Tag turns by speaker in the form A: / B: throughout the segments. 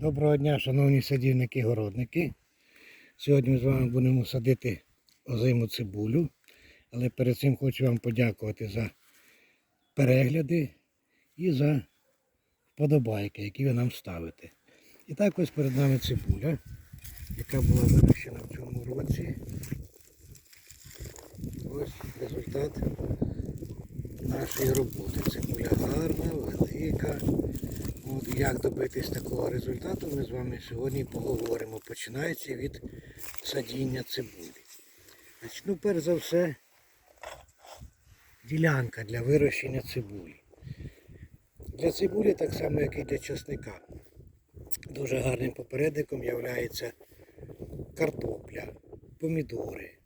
A: Доброго дня, шановні садівники-городники. Сьогодні ми з вами будемо садити озиму цибулю. Але перед цим хочу вам подякувати за перегляди і за вподобайки, які ви нам ставите. І так ось перед нами цибуля, яка була вирощена в цьому році. Ось результат нашої роботи. Цибуля гарна, велика. Як добитись такого результату, ми з вами сьогодні поговоримо. Починається від садіння цибулі. Значить, ну, перш за все, ділянка для вирощення цибулі. Для цибулі, так само, як і для часника, дуже гарним попередником є картопля, помідори,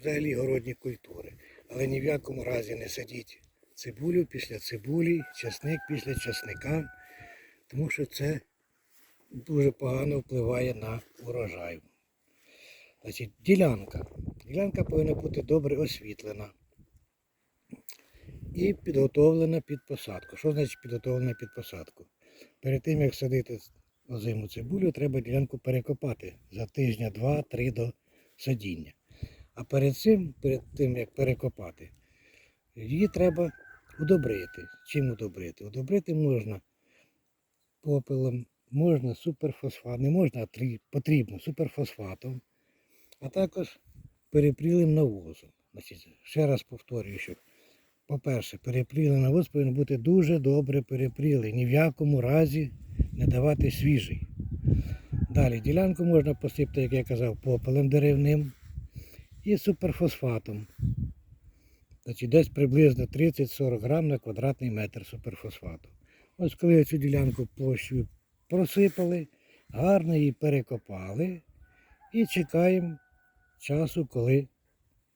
A: взагалі городні культури. Але ні в якому разі не садіть цибулю після цибулі, часник після часника, тому що це дуже погано впливає на урожай. Значить, ділянка. Ділянка повинна бути добре освітлена і підготовлена під посадку. Що значить підготовлена під посадку? Перед тим, як садити озиму цибулю, треба ділянку перекопати за тижня, два-три до садіння. А перед цим, перед тим як перекопати, її треба удобрити. Чим удобрити? Удобрити можна попелом, можна суперфосфат, не можна, а потрібно суперфосфатом, а також перепрілим навозом. Значить, ще раз повторюю, що, по-перше, перепрілий навоз повинен бути дуже добре перепрілий, ні в якому разі не давати свіжий. Далі ділянку можна посипати, як я казав, попелем деревним і суперфосфатом. Значить, десь приблизно 30-40 грам на квадратний метр суперфосфату. Ось коли цю ділянку площею просипали, гарно її перекопали і чекаємо часу, коли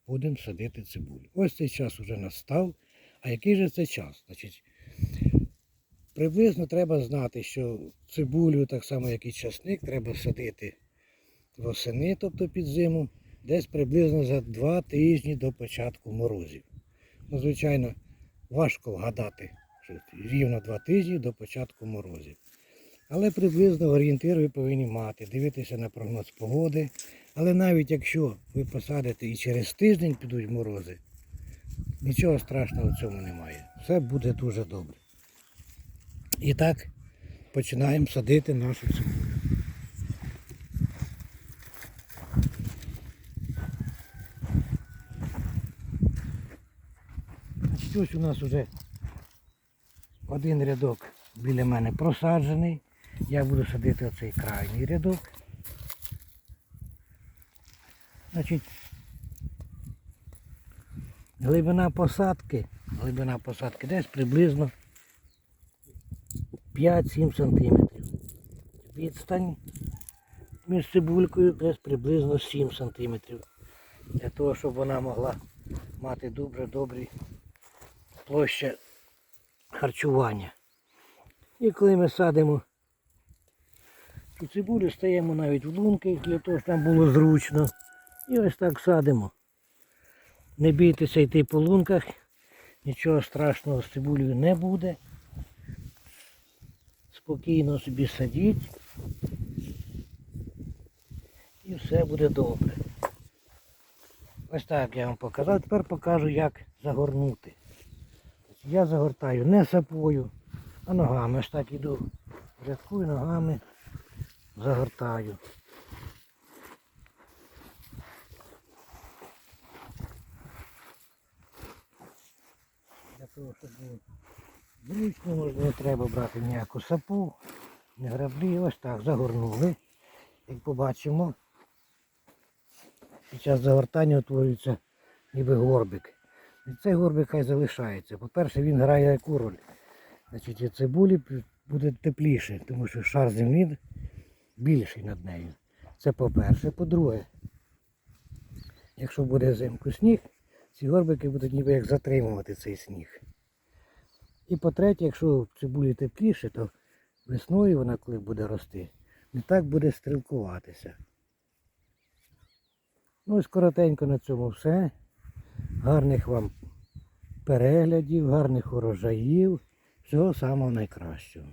A: будемо садити цибулю. Ось цей час вже настав. А який же це час? Значить, приблизно треба знати, що цибулю, так само як і часник, треба садити восени, тобто під зиму, десь приблизно за два тижні до початку морозів. Ну, звичайно, важко вгадати, рівно два тижні до початку морозів. Але приблизно орієнтир ви повинні мати, дивитися на прогноз погоди. Але навіть якщо ви посадите і через тиждень підуть морози, нічого страшного в цьому немає. Все буде дуже добре. І так починаємо садити нашу цибулю. Ось у нас вже один рядок біля мене просаджений. Я буду садити оцей крайній рядок. Значить, глибина посадки, глибина посадки десь приблизно 5-7 см. Відстань між цибулькою десь приблизно 7 см. Для того, щоб вона могла мати добре добрі площа харчування. І коли ми садимо цю цибулю, стаємо навіть в лунки, для того, щоб нам було зручно. І ось так садимо. Не бійтеся йти по лунках, нічого страшного з цибулею не буде. Спокійно собі садіть. І все буде добре. Ось так я вам показав. Тепер покажу, як загорнути. Я загортаю не сапою, а ногами. Ось так іду в рядку і ногами загортаю. Для того, щоб зручно, можна не треба брати ніяку сапу, не граблі. Ось так загорнули. Як побачимо, під час загортання утворюється ніби горбик. І цей горбик хай залишається. По-перше, він грає яку роль. Значить, і цибулі буде тепліше, тому що шар землі більший над нею. Це по-перше. По-друге, якщо буде взимку сніг, ці горбики будуть ніби як затримувати цей сніг. І по-третє, якщо в цибулі тепліше, то весною вона, коли буде рости, не так буде стрілкуватися. Ну ось коротенько на цьому все. Гарних вам переглядів, гарних урожаїв. Всього самого найкращого.